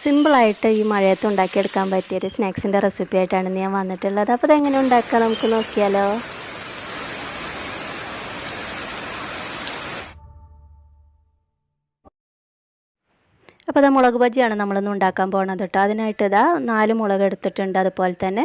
സിമ്പിളായിട്ട് ഈ മഴയത്ത് ഉണ്ടാക്കിയെടുക്കാൻ പറ്റിയൊരു സ്നാക്സിന്റെ റെസിപ്പി ആയിട്ടാണ് ഞാൻ വന്നിട്ടുള്ളത്. അപ്പോൾ അതെങ്ങനെ ഉണ്ടാക്കാം? നമുക്ക് നോക്കിയാലോ. അപ്പോൾ അത് മുളക് ബജിയാണ് നമ്മളൊന്ന് ഉണ്ടാക്കാൻ പോകുന്നത് കേട്ടോ. അതിനായിട്ട് ഇതാ നാല് മുളക് എടുത്തിട്ടുണ്ട്. അതുപോലെ തന്നെ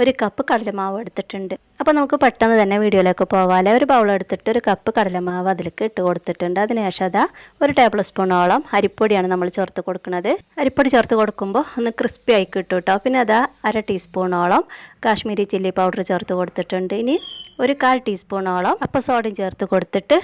ഒരു കപ്പ് കടലമാവ് എടുത്തിട്ടുണ്ട്. അപ്പോൾ നമുക്ക് പെട്ടെന്ന് തന്നെ വീഡിയോയിലേക്ക് പോകാമല്ലേ ഒരു ബൗൾ എടുത്തിട്ട് ഒരു കപ്പ് കടലമാവ് അതിലേക്ക് ഇട്ട് കൊടുത്തിട്ടുണ്ട്. അതിനുശേഷം അതാ ഒരു ടേബിൾ സ്പൂണോളം അരിപ്പൊടിയാണ് നമ്മൾ ചേർത്ത് കൊടുക്കുന്നത്. അരിപ്പൊടി ചേർത്ത് കൊടുക്കുമ്പോൾ ഒന്ന് ക്രിസ്പി ആയി കിട്ടും കേട്ടോ. പിന്നെ അതാ അര ടീസ്പൂണോളം കാശ്മീരി ചില്ലി പൗഡർ ചേർത്ത് കൊടുത്തിട്ടുണ്ട്. ഇനി ഒരു കാൽ ടീസ്പൂണോളം അപ്പം സോഡയും ചേർത്ത് കൊടുത്തിട്ട്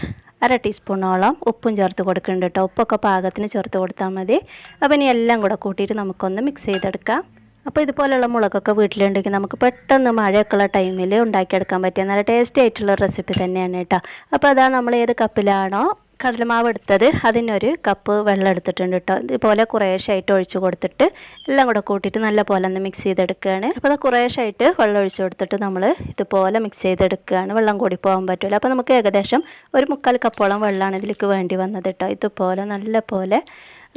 അര ടീസ്പൂണോളം ഉപ്പും ചേർത്ത് കൊടുക്കുന്നുണ്ട് കേട്ടോ. ഉപ്പൊക്കെ പാകത്തിന് ചേർത്ത് കൊടുത്താൽ മതി. അപ്പോൾ ഇനി എല്ലാം കൂടെ കൂട്ടിയിട്ട് നമുക്കൊന്ന് മിക്സ് ചെയ്തെടുക്കാം. അപ്പോൾ ഇതുപോലെയുള്ള മുളകൊക്കെ വീട്ടിലുണ്ടെങ്കിൽ നമുക്ക് പെട്ടെന്ന് മഴയൊക്കെയുള്ള ടൈമിൽ ഉണ്ടാക്കിയെടുക്കാൻ പറ്റിയ നല്ല ടേസ്റ്റി ആയിട്ടുള്ള റെസിപ്പി തന്നെയാണ് കേട്ടോ. അപ്പോൾ അതാ നമ്മൾ ഏത് കപ്പിലാണോ കടലമാവ് എടുത്തത് അതിനൊരു കപ്പ് വെള്ളം എടുത്തിട്ടുണ്ട് കേട്ടോ. ഇതുപോലെ കുറേശ്ശായിട്ട് ഒഴിച്ച് കൊടുത്തിട്ട് എല്ലാം കൂടെ കൂട്ടിയിട്ട് നല്ല പോലെ ഒന്ന് മിക്സ് ചെയ്തെടുക്കുകയാണ്. അപ്പോൾ അത് കുറേശ്ശായിട്ട് വെള്ളം ഒഴിച്ച് കൊടുത്തിട്ട് നമ്മൾ ഇതുപോലെ മിക്സ് ചെയ്തെടുക്കുകയാണ്. വെള്ളം കൂടി പോകാൻ പറ്റില്ല അപ്പോൾ നമുക്ക് ഏകദേശം ഒരു മുക്കാൽ കപ്പോളം വെള്ളമാണ് ഇതിലേക്ക് വേണ്ടി വന്നത് കേട്ടോ. ഇതുപോലെ നല്ല പോലെ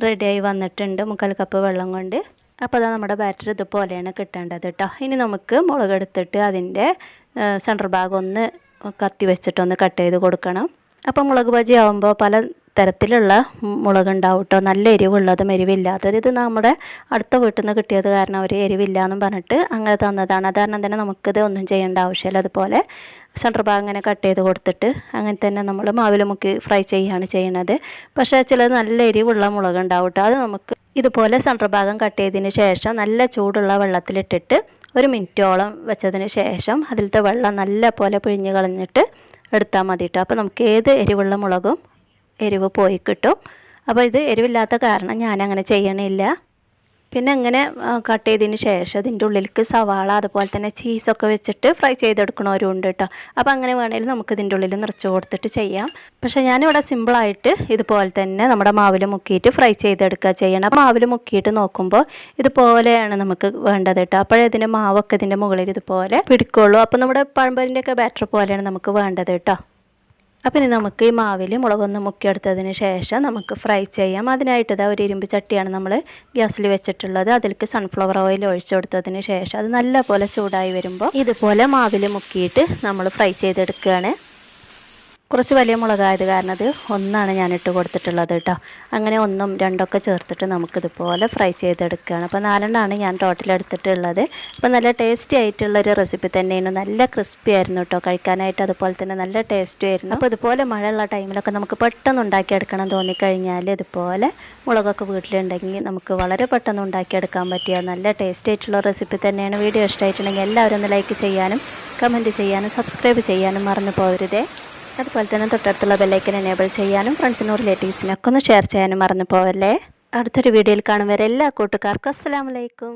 റെഡിയായി വന്നിട്ടുണ്ട് മുക്കാൽ കപ്പ് വെള്ളം കൊണ്ട്. അപ്പോൾ അതാ നമ്മുടെ ബാറ്റർ ഇതുപോലെയാണ് കിട്ടേണ്ടത് കേട്ടോ. ഇനി നമുക്ക് മുളകെടുത്തിട്ട് അതിന്റെ സെന്റർ ഭാഗം ഒന്ന് കത്തി വെച്ചിട്ടൊന്ന് കട്ട് ചെയ്ത് കൊടുക്കണം. അപ്പോൾ മുളക് ബജി ആകുമ്പോൾ പല തരത്തിലുള്ള മുളക് ഉണ്ടാവും കേട്ടോ നല്ല എരിവുള്ളതും എരിവില്ലാത്തതും. ഇത് നമ്മുടെ അടുത്ത വീട്ടിൽ നിന്ന് കിട്ടിയത് കാരണം അവർ എരിവില്ല എന്നും പറഞ്ഞിട്ട് അങ്ങനെ തന്നതാണ്. അത് കാരണം തന്നെ നമുക്കിത് ഒന്നും ചെയ്യേണ്ട ആവശ്യമില്ല. അതുപോലെ സെന്റർ ഭാഗം അങ്ങനെ കട്ട് ചെയ്ത് കൊടുത്തിട്ട് അങ്ങനെ തന്നെ നമ്മൾ മാവിൽ മുക്കി ഫ്രൈ ചെയ്യുകയാണ് ചെയ്യണത്. പക്ഷേ ചിലത് നല്ല എരിവുള്ള മുളക് ഉണ്ടാവും കേട്ടോ അത് നമുക്ക് ഇതുപോലെ സെന്റർ ഭാഗം കട്ട് ചെയ്തതിന് ശേഷം നല്ല ചൂടുള്ള വെള്ളത്തിലിട്ടിട്ട് ഒരു മിനിറ്റോളം വെച്ചതിന് ശേഷം അതിലത്തെ വെള്ളം നല്ല പോലെ പിഴിഞ്ഞ് കളഞ്ഞിട്ട് എടുത്താൽ മതി കേട്ടോ അപ്പോൾ നമുക്ക് ഏത് എരിവുള്ള മുളകും എരിവ് പോയി കിട്ടും. അപ്പോൾ ഇത് എരിവില്ലാത്ത കാരണം ഞാനങ്ങനെ ചെയ്യണില്ല. പിന്നെ അങ്ങനെ കട്ട് ചെയ്തതിന് ശേഷം അതിന്റെ ഉള്ളിലേക്ക് സവാള അതുപോലെ തന്നെ ചീസൊക്കെ വെച്ചിട്ട് ഫ്രൈ ചെയ്തെടുക്കണവരും ഉണ്ട് കേട്ടോ അപ്പോൾ അങ്ങനെ വേണമെങ്കിൽ നമുക്ക് ഇതിന്റെ ഉള്ളിൽ നിറച്ച് കൊടുത്തിട്ട് ചെയ്യാം. പക്ഷേ ഞാനിവിടെ സിമ്പിളായിട്ട് ഇതുപോലെ തന്നെ നമ്മുടെ മാവിൽ മുക്കിയിട്ട് ഫ്രൈ ചെയ്തെടുക്കുക ചെയ്യണം. അപ്പോൾ മാവിൽ മുക്കിയിട്ട് നോക്കുമ്പോൾ ഇതുപോലെയാണ് നമുക്ക് വേണ്ടത് കേട്ടോ അപ്പോഴേ ഇതിന്റെ മാവൊക്കെ ഇതിന്റെ മുകളിൽ ഇതുപോലെ പിടിക്കുള്ളൂ. അപ്പോൾ നമ്മുടെ പഴമ്പരിന്റെയൊക്കെ ബാറ്റർ പോലെയാണ് നമുക്ക് വേണ്ടത് കേട്ടോ അപ്പം ഇനി നമുക്ക് ഈ മാവിൽ മുളകൊന്ന് മുക്കിയെടുത്തതിന് ശേഷം നമുക്ക് ഫ്രൈ ചെയ്യാം. അതിനായിട്ട് ഇതാ ഒരു ഇരുമ്പ് ചട്ടിയാണ് നമ്മൾ ഗ്യാസിൽ വെച്ചിട്ടുള്ളത്. അതിലേക്ക് സൺഫ്ലവർ ഓയിൽ ഒഴിച്ചു കൊടുത്തതിന് ശേഷം അത് നല്ലപോലെ ചൂടായി വരുമ്പോൾ ഇതുപോലെ മാവിൽ മുക്കിയിട്ട് നമ്മൾ ഫ്രൈ ചെയ്തെടുക്കുകയാണ് കുറച്ച് വലിയ മുളകായത് കാരണം അത് ഒന്നാണ് ഞാൻ ഇട്ട് കൊടുത്തിട്ടുള്ളത് കേട്ടോ. അങ്ങനെ ഒന്നും രണ്ടൊക്കെ ചേർത്തിട്ട് നമുക്കിതുപോലെ ഫ്രൈ ചെയ്തെടുക്കുകയാണ്. അപ്പോൾ നാലെണ്ണമാണ് ഞാൻ ടോട്ടൽ എടുത്തിട്ടുള്ളത്. അപ്പോൾ നല്ല ടേസ്റ്റി ആയിട്ടുള്ളൊരു റെസിപ്പി തന്നെയാണ്. നല്ല ക്രിസ്പി ആയിരുന്നു കേട്ടോ. കഴിക്കാനായിട്ട് അതുപോലെ തന്നെ നല്ല ടേസ്റ്റും ആയിരുന്നു. അപ്പോൾ ഇതുപോലെ മഴയുള്ള ടൈമിലൊക്കെ നമുക്ക് പെട്ടെന്ന് ഉണ്ടാക്കിയെടുക്കണം തോന്നിക്കഴിഞ്ഞാൽ ഇതുപോലെ മുളകൊക്കെ വീട്ടിലുണ്ടെങ്കിൽ നമുക്ക് വളരെ പെട്ടെന്ന് ഉണ്ടാക്കിയെടുക്കാൻ പറ്റിയ നല്ല ടേസ്റ്റി ആയിട്ടുള്ള റെസിപ്പി തന്നെയാണ്. വീഡിയോ ഇഷ്ടമായിട്ടുണ്ടെങ്കിൽ എല്ലാവരും ഒന്ന് ലൈക്ക് ചെയ്യാനും കമന്റ് ചെയ്യാനും സബ്സ്ക്രൈബ് ചെയ്യാനും മറന്നു പോകരുതേ അതുപോലെ തന്നെ തൊട്ടടുത്തുള്ള ബെല്ലൈക്കൻ എനേബിൾ ചെയ്യാനും ഫ്രണ്ട്സിനും റിലേറ്റീവ്സിനൊക്കെ ഒന്ന് ഷെയർ ചെയ്യാനും മറന്നു പോവല്ലേ അടുത്തൊരു വീഡിയോയിൽ കാണും വരെ എല്ലാ കൂട്ടുകാർക്കും അസ്സാം വലൈക്കും